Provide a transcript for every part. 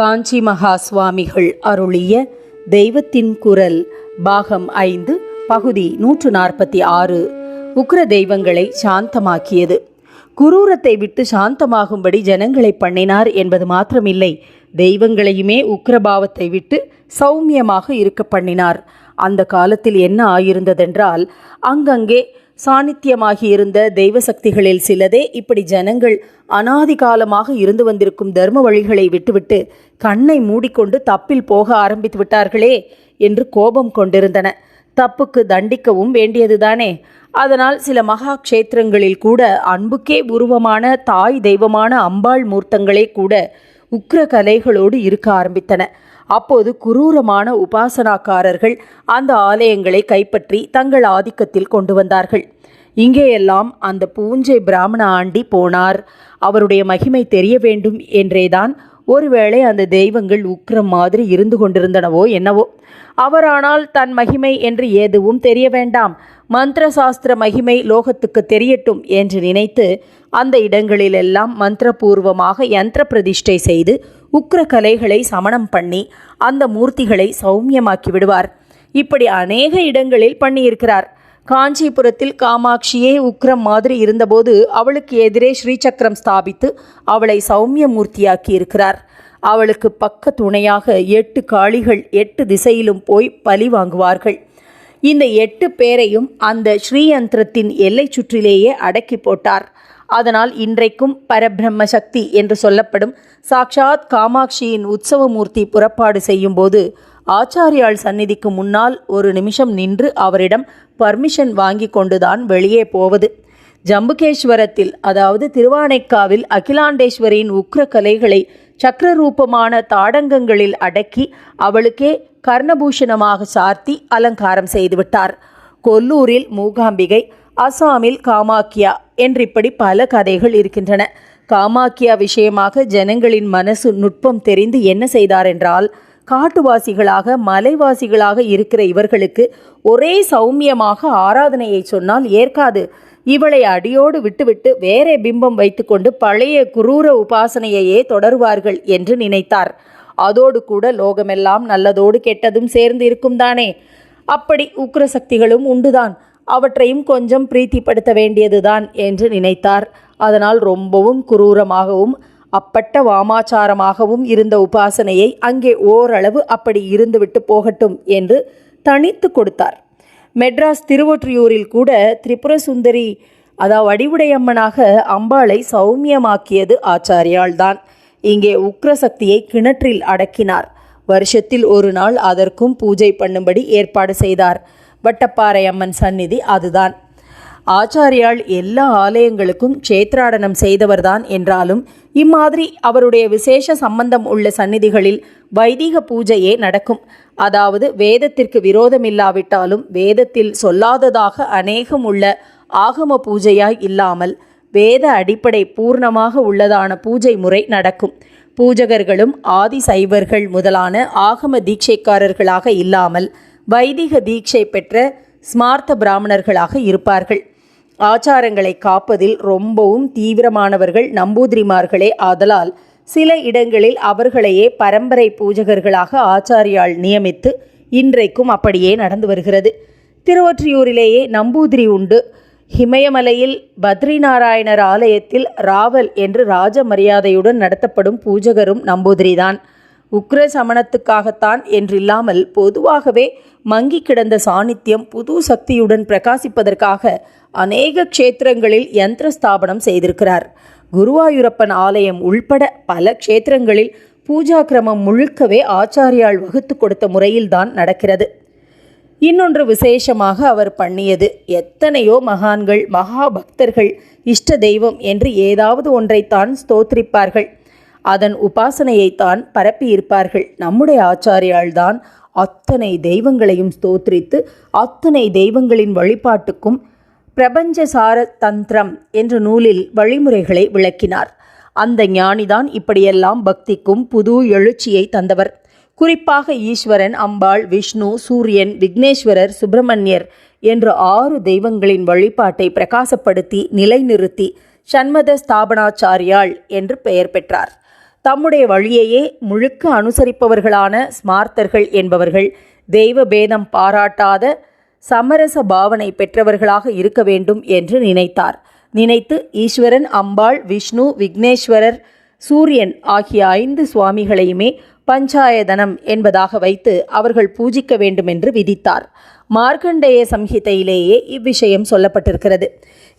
காஞ்சி மகா சுவாமிகள் அருளிய தெய்வத்தின் குரல் பாகம் ஐந்து பகுதி நூற்று நாற்பத்தி ஆறு. உக்ர தெய்வங்களை சாந்தமாக்கியது. குரூரத்தை விட்டு சாந்தமாகும்படி ஜனங்களை பண்ணினார் என்பது மாத்திரமில்லை. தெய்வங்களையுமே உக்ரபாவத்தை விட்டு சௌமியமாக இருக்க பண்ணினார். அந்த காலத்தில் என்ன ஆயிருந்ததென்றால் அங்கங்கே சாநித்தியமாகி இருந்த தெய்வ சக்திகளில் சிலதே இப்படி ஜனங்கள் அனாதி காலமாக இருந்து வந்திருக்கும் தர்ம வழிகளை விட்டுவிட்டு கண்ணை மூடிக்கொண்டு தப்பில் போக ஆரம்பித்து விட்டார்களே என்று கோபம் கொண்டிருந்தன. தப்புக்கு தண்டிக்கவும் வேண்டியதுதானே. அதனால் சில மகா க்ஷேத்திரங்களில் கூட அன்புக்கே உருவமான தாய் தெய்வமான அம்பாள் மூர்த்தங்களே கூட உக்ர கலைகளோடு இருக்க ஆரம்பித்தன. அப்போது குரூரமான உபாசனாக்காரர்கள் அந்த ஆலயங்களை கைப்பற்றி தங்கள் ஆதிக்கத்தில் கொண்டு வந்தார்கள். இங்கேயெல்லாம் அந்த பூஞ்சை பிராமண ஆண்டி போனார். அவருடைய மகிமை தெரிய வேண்டும் என்றேதான் ஒருவேளை அந்த தெய்வங்கள் உக்ரம் மாதிரி இருந்து கொண்டிருந்தனவோ என்னவோ. அவரானால் தன் மகிமை என்று எதுவும் தெரிய வேண்டாம். மந்திர சாஸ்திர மகிமை லோகத்துக்கு தெரியட்டும் என்று நினைத்து அந்த இடங்களிலெல்லாம் மந்திரபூர்வமாக யந்திர பிரதிஷ்டை செய்து உக்ர கலைகளை சமணம் பண்ணி அந்த மூர்த்திகளை சௌமியமாக்கி விடுவார். இப்படி அநேக இடங்களில் பண்ணியிருக்கிறார். காஞ்சிபுரத்தில் காமாட்சியே உக்ரம் மாதிரி இருந்தபோது அவளுக்கு எதிரே ஸ்ரீசக்கரம் ஸ்தாபித்து அவளை சௌமிய மூர்த்தியாக்கி இருக்கிறார். அவளுக்கு பக்க துணையாக எட்டு காளிகள் எட்டு திசையிலும் போய் பலி வாங்குவார்கள். இந்த எட்டு பேரையும் அந்த ஸ்ரீயந்திரத்தின் எல்லை சுற்றிலேயே அடக்கி போட்டார். அதனால் இன்றைக்கும் பரபிரம்ம சக்தி என்று சொல்லப்படும் சாக்ஷாத் காமாட்சியின் உற்சவமூர்த்தி புறப்பாடு செய்யும்போது ஆச்சாரியாள் சந்நிதிக்கு முன்னால் ஒரு நிமிஷம் நின்று அவரிடம் பர்மிஷன் வாங்கி கொண்டுதான் வெளியே போவது. ஜம்புகேஸ்வரத்தில் அதாவது திருவானைக்காவில் அகிலாண்டேஸ்வரியின் உக்ர கலைகளை சக்கரரூபமான தாடங்கங்களில் அடக்கி அவளுக்கே கர்ணபூஷணமாக சார்த்தி அலங்காரம் செய்துவிட்டார். கொல்லூரில் மூகாம்பிகை அசாமில் காமாக்கியா என்று இப்படி பல கதைகள் இருக்கின்றன. காமாக்கியா விஷயமாக ஜனங்களின் மனசு நுட்பம் தெரிந்து என்ன செய்தார் என்றால் காட்டுவாசிகளாக மலைவாசிகளாக இருக்கிற இவர்களுக்கு ஒரே சௌமியமாக ஆராதனையை சொன்னால் ஏற்காது. இவளை அடியோடு விட்டுவிட்டு வேறே பிம்பம் வைத்துக்கொண்டு பழைய குரூர உபாசனையையே தொடருவார்கள் என்று நினைத்தார். அதோடு கூட லோகமெல்லாம் நல்லதோடு கெட்டதும் சேர்ந்து இருக்கும் தானே அப்படி உக்ர சக்திகளும் உண்டுதான். அவற்றையும் கொஞ்சம் பிரீத்திப்படுத்த வேண்டியதுதான் என்று நினைத்தார். அதனால் ரொம்பவும் குரூரமாகவும் அப்பட்ட வாமாச்சாரமாகவும் இருந்த உபாசனையை அங்கே ஓரளவு அப்படி இருந்துவிட்டு போகட்டும் என்று தனித்து கொடுத்தார். மெட்ராஸ் திருவொற்றியூரில் கூட திரிபுர சுந்தரி அதா வடிவுடையம்மனாக அம்பாளை சௌமியமாக்கியது ஆச்சாரியால்தான் இங்கே உக்ரசக்தியை கிணற்றில் அடக்கினார். வருஷத்தில் ஒரு நாள் அதற்கும் பூஜை பண்ணும்படி ஏற்பாடு செய்தார். வட்டப்பாறை அம்மன் சந்நிதி அதுதான். ஆச்சாரியால் எல்லா ஆலயங்களுக்கும் சேத்ராடனம் செய்தவர்தான் என்றாலும் இம்மாதிரி அவருடைய விசேஷ சம்பந்தம் உள்ள சந்நிதிகளில் வைதிக பூஜையே நடக்கும். அதாவது வேதத்திற்கு விரோதமில்லாவிட்டாலும் வேதத்தில் சொல்லாததாக அநேகம் உள்ள ஆகம பூஜையாய் இல்லாமல் வேத அடிப்படை பூர்ணமாக உள்ளதான பூஜை முறை நடக்கும். பூஜகர்களும் ஆதி சைவர்கள் முதலான ஆகம தீட்சைக்காரர்களாக இல்லாமல் வைதிக தீட்சை பெற்ற ஸ்மார்த்த பிராமணர்களாக இருப்பார்கள். ஆச்சாரங்களை காப்பதில் ரொம்பவும் தீவிரமானவர்கள் நம்பூதிரிமார்களே. ஆதலால் சில இடங்களில் அவர்களையே பரம்பரை பூஜகர்களாக ஆச்சாரியால் நியமித்து இன்றைக்கும் அப்படியே நடந்து வருகிறது. திருவொற்றியூரிலேயே நம்பூதிரி உண்டு. ஹிமயமலையில் பத்ரிநாராயணர் ஆலயத்தில் ராவல் என்று ராஜ மரியாதையுடன் நடத்தப்படும் பூஜகரும் நம்பூதிரிதான். உக்ர சமணத்துக்காகத்தான் என்றில்லாமல் பொதுவாகவே மங்கி கிடந்த சாநித்தியம் புது சக்தியுடன் பிரகாசிப்பதற்காக அநேக க்ஷேத்திரங்களில் யந்திர ஸ்தாபனம் செய்திருக்கிறார். குருவாயூரப்பன் ஆலயம் உள்பட பல க்ஷேத்திரங்களில் பூஜா கிரமம் முழுக்கவே ஆச்சாரியால் வகுத்து கொடுத்த முறையில்தான் நடக்கிறது. இன்னொன்று விசேஷமாக அவர் பண்ணியது எத்தனையோ மகான்கள் மகா பக்தர்கள் இஷ்ட தெய்வம் என்று ஏதாவது ஒன்றைத்தான் ஸ்தோத்திரிப்பார்கள். அதன் உபாசனையைத்தான் பரப்பியிருப்பார்கள். நம்முடைய ஆச்சாரியால்தான் அத்தனை தெய்வங்களையும் ஸ்தோத்திரித்து அத்தனை தெய்வங்களின் வழிபாட்டுக்கும் பிரபஞ்சசார தந்திரம் என்ற நூலில் வழிமுறைகளை விளக்கினார். அந்த ஞானிதான் இப்படியெல்லாம் பக்திக்கும் புது எழுச்சியை தந்தவர். குறிப்பாக ஈஸ்வரன் அம்பாள் விஷ்ணு சூரியன் விக்னேஸ்வரர் சுப்பிரமணியர் என்ற ஆறு தெய்வங்களின் வழிபாட்டை பிரகாசப்படுத்தி நிலைநிறுத்தி சண்மத ஸ்தாபனாச்சாரியாள் என்று பெயர் பெற்றார். தம்முடைய வழியையே முழுக்க அனுசரிப்பவர்களான ஸ்மார்த்தர்கள் என்பவர்கள் தெய்வ பேதம் பாராட்டாத சமரச பாவனை பெற்றவர்களாக இருக்க வேண்டும் என்று நினைத்தார். நினைத்து ஈஸ்வரன் அம்பாள் விஷ்ணு விக்னேஸ்வரர் சூரியன் ஆகிய ஐந்து சுவாமிகளையுமே பஞ்சாயதனம் என்பதாக வைத்து அவர்கள் பூஜிக்க வேண்டும் என்று விதித்தார். மார்க்கண்டேய சம்ஹிதையிலேயே இவ்விஷயம் சொல்லப்பட்டிருக்கிறது.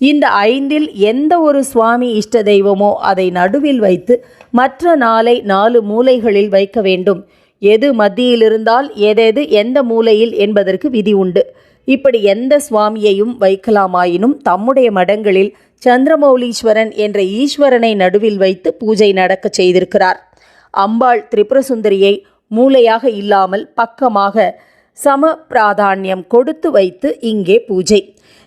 இந்த ஐந்தில் எந்த ஒரு சுவாமி இஷ்ட தெய்வமோ அதை நடுவில் வைத்து மற்ற நாளை நாலு மூலைகளில் வைக்க வேண்டும். எது மத்தியில் இருந்தால் எதெது எந்த மூலையில் என்பதற்கு விதி உண்டு. இப்படி எந்த சுவாமியையும் வைக்கலாமாயினும் தம்முடைய மடங்களில் சந்திரமௌலீஸ்வரன் என்ற ஈஸ்வரனை நடுவில் வைத்து பூஜை நடக்கச் செய்திருக்கிறார். அம்பாள் திரிபுரசுந்தரியை மூலையாக இல்லாமல் பக்கமாக சம பிராதானியம் கொடுத்து வைத்து இங்கே பூஜை.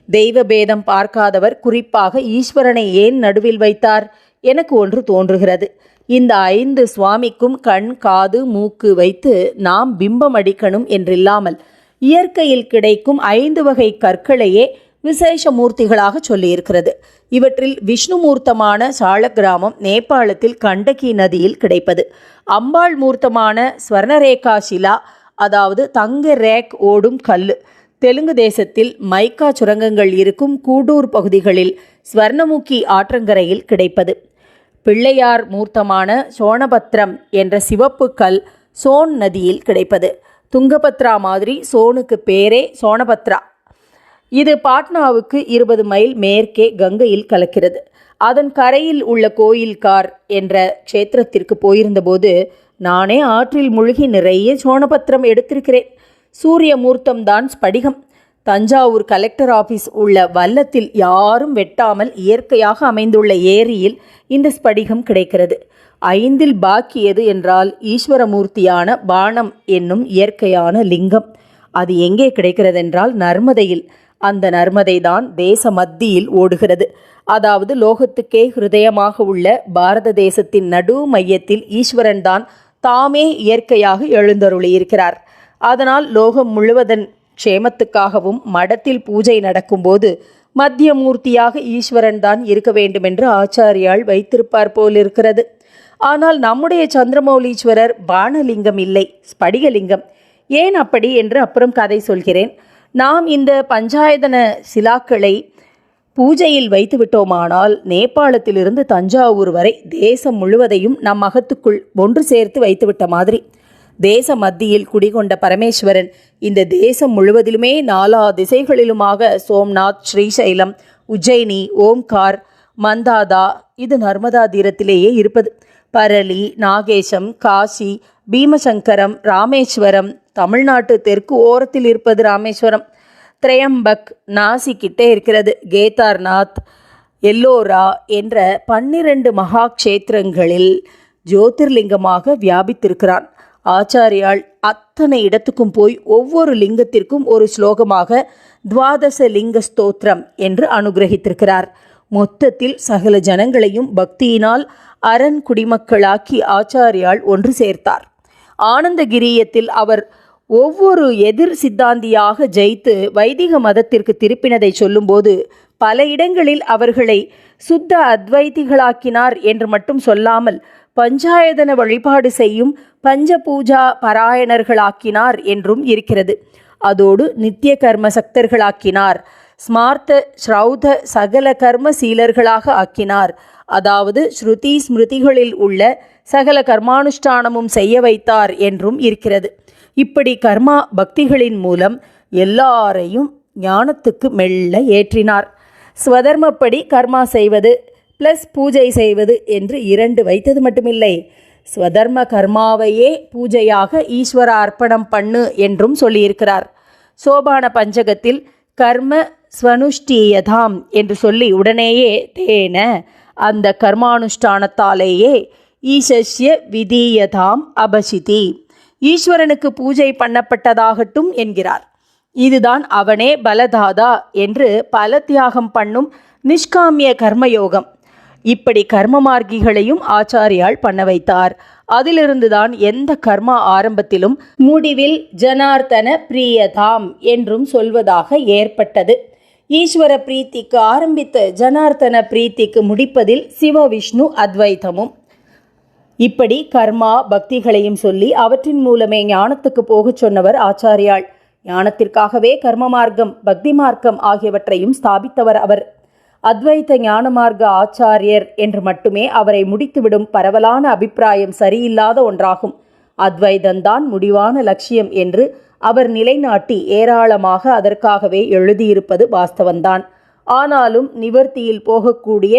தெய்வ பேதம் பார்க்காதவர் குறிப்பாக ஈஸ்வரனை ஏன் நடுவில் வைத்தார்? எனக்கு ஒன்று தோன்றுகிறது. இந்த ஐந்து சுவாமிக்கும் கண் காது மூக்கு வைத்து நாம் பிம்பம் அடிக்கணும் என்றில்லாமல் இயற்கையில் கிடைக்கும் ஐந்து வகை கற்களையே விசேஷ மூர்த்திகளாக சொல்லியிருக்கிறது. இவற்றில் விஷ்ணுமூர்த்தமான கிராமம் நேபாளத்தில் கண்டகி நதியில் கிடைப்பது. அம்பாள் மூர்த்தமான ஸ்வர்ணரேகா சிலா அதாவது தங்க ரேக் ஓடும் கல் தெலுங்கு தேசத்தில் மைக்கா சுரங்கங்கள் இருக்கும் கூடூர் பகுதிகளில் ஸ்வர்ணமுக்கி ஆற்றங்கரையில் கிடைப்பது. பிள்ளையார் மூர்த்தமான சோனபத்ரம் என்ற சிவப்பு கல் சோன் நதியில் கிடைப்பது. துங்கபத்ரா மாதிரி சோனுக்கு பேரே சோனபத்ரா. இது பாட்னாவுக்கு இருபது மைல் மேற்கே கங்கையில் கலக்கிறது. அதன் கரையில் உள்ள கோயில்கார் என்ற க்ஷேத்திரத்திற்கு போயிருந்தபோது நானே ஆற்றில் முழுகி நிறைய சோனபத்திரம் எடுத்திருக்கிறேன். சூரியமூர்த்தம்தான் ஸ்படிகம். தஞ்சாவூர் கலெக்டர் ஆஃபீஸ் உள்ள வல்லத்தில் யாரும் வெட்டாமல் இயற்கையாக அமைந்துள்ள ஏரியில் இந்த ஸ்படிகம் கிடைக்கிறது. ஐந்தில் பாக்கி எது என்றால் ஈஸ்வரமூர்த்தியான பானம் என்னும் இயற்கையான லிங்கம். அது எங்கே கிடைக்கிறதென்றால் நர்மதையில். அந்த நர்மதை தான் தேச மத்தியில் ஓடுகிறது. அதாவது லோகத்துக்கே ஹிருதயமாக உள்ள பாரத தேசத்தின் நடு மையத்தில் ஈஸ்வரன் தான் தாமே இயற்கையாக எழுந்தருளியிருக்கிறார். அதனால் லோகம் முழுவதன் க்ஷேமத்துக்காகவும் மடத்தில் பூஜை நடக்கும்போது மத்திய மூர்த்தியாக ஈஸ்வரன் தான் இருக்க வேண்டுமென்று ஆச்சாரியால் வைத்திருப்பார் போலிருக்கிறது. ஆனால் நம்முடைய சந்திரமௌலீஸ்வரர் பானலிங்கம் இல்லை ஸ்படிகலிங்கம். ஏன் அப்படி என்று அப்புறம் கதை சொல்கிறேன். நாம் இந்த பஞ்சாயதன சிலாக்களை பூஜையில் வைத்து விட்டோமானால் நேபாளத்திலிருந்து தஞ்சாவூர் வரை தேசம் முழுவதையும் நம் அகத்துக்குள் ஒன்று சேர்த்து வைத்துவிட்ட மாதிரி. தேச மத்தியில் குடிகொண்ட பரமேஸ்வரன். இந்த தேசம் முழுவதிலுமே நாலா திசைகளிலுமாக சோம்நாத் ஸ்ரீசைலம் உஜ்ஜயினி ஓம்கார் மந்தாதா இது நர்மதா தீரத்திலேயே இருப்பது. பரளி நாகேஷம் காசி பீமசங்கரம் ராமேஸ்வரம் தமிழ்நாட்டு தெற்கு ஓரத்தில் இருப்பது ராமேஸ்வரம். திரையம்பக் நாசிக்கிட்டே இருக்கிறது. கேதார்நாத் எல்லோரா என்ற பன்னிரண்டு மகா க்ஷேத்திரங்களில் ஜோதிர்லிங்கமாக வியாபித்திருக்கிறான். ஆச்சாரியால் அத்தனை இடத்துக்கும் போய் ஒவ்வொரு லிங்கத்திற்கும் ஒரு ஸ்லோகமாக துவாதச லிங்க ஸ்தோத்திரம் என்று அனுகிரகித்திருக்கிறார். மொத்தத்தில் சகல ஜனங்களையும் பக்தியினால் அரண் குடிமக்களாக்கி ஆச்சாரியால் ஒன்று சேர்த்தார். ஆனந்தகிரியத்தில் அவர் ஒவ்வொரு எதிர் சித்தாந்தியாக ஜெயித்து வைதிக மதத்திற்கு திருப்பினதை சொல்லும்போது பல இடங்களில் அவர்களை சுத்த அத்வைதிகளாக்கினார் என்று மட்டும் சொல்லாமல் பஞ்சாயதன வழிபாடு செய்யும் பஞ்ச பூஜா பராயணர்களாக்கினார் என்றும் இருக்கிறது. அதோடு நித்திய கர்ம சக்தர்களாக்கினார். ஸ்மார்த்த ஸ்ரௌத சகல கர்ம சீலர்களாக ஆக்கினார். அதாவது ஸ்ருதி ஸ்மிருதிகளில் உள்ள சகல கர்மானுஷ்டானமும் செய்ய வைத்தார் என்றும் இருக்கிறது. இப்படி கர்மா பக்திகளின் மூலம் எல்லாரையும் ஞானத்துக்கு மெல்ல ஏற்றினார். ஸ்வதர்மப்படி கர்மா செய்வது ப்ளஸ் பூஜை செய்வது என்று இரண்டு வைத்தது மட்டுமில்லை. ஸ்வதர்ம கர்மாவையே பூஜையாக ஈஸ்வர அர்ப்பணம் பண்ணு என்றும் சொல்லியிருக்கிறார். சோபான பஞ்சகத்தில் கர்ம ஸ்வனுஷ்டீயதாம் என்று சொல்லி உடனேயே தேன அந்த கர்மானுஷ்டானத்தாலேயே ஈசஸ்ய விதீயதாம் அபசிதி. ஈஸ்வரனுக்கு பூஜை பண்ணப்பட்டதாகட்டும் என்கிறார். இதுதான் அவனே பலதாதா என்று பல தியாகம் பண்ணும் நிஷ்காமிய கர்மயோகம். இப்படி கர்மமார்க்கிகளையும் ஆச்சாரியால் பண்ண வைத்தார் அதிலிருந்துதான் எந்த கர்மா ஆரம்பத்திலும் முடிவில் ஜனார்த்தன பிரியதாம் என்றும் சொல்வதாக ஏற்பட்டது. ஈஸ்வர பிரீத்திக்கு ஆரம்பித்த ஜனார்த்தன பிரீத்திக்கு முடிப்பதில் சிவ விஷ்ணு அத்வைதமும் இப்படி கர்மா பக்திகளையும் சொல்லி அவற்றின் மூலமே ஞானத்துக்கு போகச் சொன்னவர் ஆச்சாரியாள். ஞானத்திற்காகவே கர்ம மார்க்கம் பக்தி மார்க்கம் ஆகியவற்றையும் ஸ்தாபித்தவர் அவர். அத்வைத ஞானமார்க்க ஆச்சாரியர் என்று மட்டுமே அவரை முடித்துவிடும் பரவலான அபிப்பிராயம் சரியில்லாத ஒன்றாகும். அத்வைதந்தான் முடிவான லட்சியம் என்று அவர் நிலைநாட்டி ஏராளமாக அதற்காகவே எழுதியிருப்பது வாஸ்தவந்தான். ஆனாலும் நிவர்த்தியில் போகக்கூடிய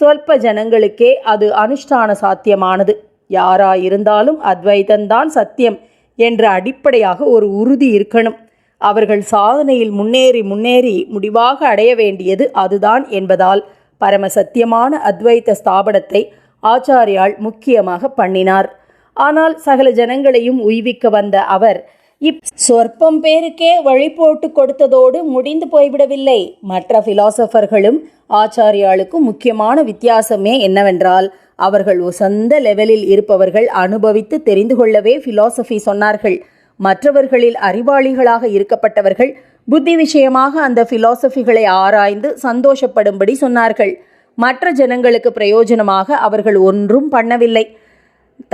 சொல்ப ஜனங்களுக்கே அது அனுஷ்டான சாத்தியமானது. யாராயிருந்தாலும் அத்வைதந்தான் சத்தியம் என்ற அடிப்படையாக ஒரு உறுதி இருக்கணும். அவர்கள் சாதனையில் முன்னேறி முன்னேறி முடிவாக அடைய வேண்டியது அதுதான் என்பதால் பரம சத்தியமான அத்வைத்த ஸ்தாபனத்தை ஆச்சாரியால் முக்கியமாக பண்ணினார். ஆனால் சகல ஜனங்களையும் உய்விக்க வந்த அவர் இப் சொற்பம் பேருக்கே வழி போட்டு கொடுத்ததோடு முடிந்து போய்விடவில்லை. மற்ற பிலாசபர்களும் ஆச்சாரியாளுக்கும் முக்கியமான வித்தியாசமே என்னவென்றால் அவர்கள் உசந்த லெவலில் இருப்பவர்கள் அனுபவித்து தெரிந்து கொள்ளவே பிலாசபி சொன்னார்கள். மற்றவர்களில் அறிவாளிகளாக இருக்கப்பட்டவர்கள் புத்தி விஷயமாக அந்த பிலாசபிகளை ஆராய்ந்து சந்தோஷப்படும்படி சொன்னார்கள். மற்ற ஜனங்களுக்கு பிரயோஜனமாக அவர்கள் ஒன்றும் பண்ணவில்லை.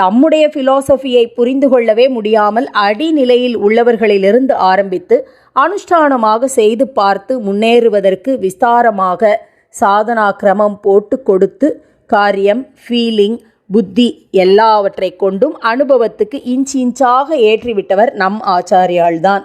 தம்முடைய பிலாசபியை புரிந்து கொள்ளவே முடியாமல் அடிநிலையில் உள்ளவர்களிலிருந்து ஆரம்பித்து அனுஷ்டானமாக செய்து பார்த்து முன்னேறுவதற்கு விஸ்தாரமாக சாதனா கிரமம் போட்டு கொடுத்து காரியம் ஃபீலிங் புத்தி எல்லாவற்றை கொண்டும் அனுபவத்துக்கு இன்ச் இன்ச்சாக ஏற்றிவிட்டவர் நம் ஆச்சாரியால்தான்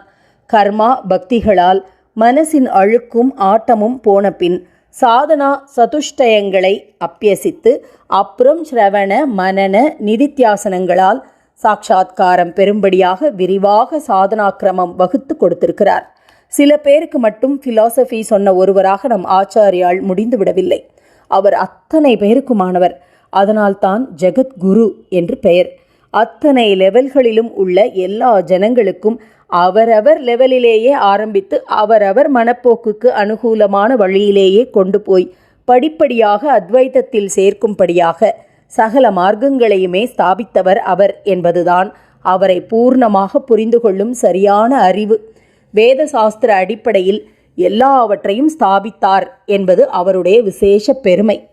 கர்மா பக்திகளால் மனசின் அழுக்கும் ஆட்டமும் போன பின் சாதனா சதுஷ்டயங்களை அப்பியசித்து அப்புறம் ஸ்ரவண மனன நிதித்தியாசனங்களால் சாட்சா்காரம் பெரும்படியாக விரிவாக சாதனாக்கிரமம் வகுத்து கொடுத்திருக்கிறார். சில பேருக்கு மட்டும் ஃபிலாசபி சொன்ன ஒருவராக நம் ஆச்சாரியால் முடிந்துவிடவில்லை. அவர் அத்தனை பேருக்குமானவர். அதனால்தான் ஜெகத்குரு என்று பெயர். அத்தனை லெவல்களிலும் உள்ள எல்லா ஜனங்களுக்கும் அவரவர் லெவலிலேயே ஆரம்பித்து அவரவர் மனப்போக்குக்கு அனுகூலமான வழியிலேயே கொண்டு போய் படிப்படியாக அத்வைதத்தில் சேர்க்கும்படியாக சகல மார்க்கங்களையுமே ஸ்தாபித்தவர் அவர் என்பதுதான் அவரை பூர்ணமாக புரிந்து கொள்ளும் சரியான அறிவு. வேத சாஸ்திர அடிப்படையில் எல்லாவற்றையும் ஸ்தாபித்தார் என்பது அவருடைய விசேஷ பெருமை.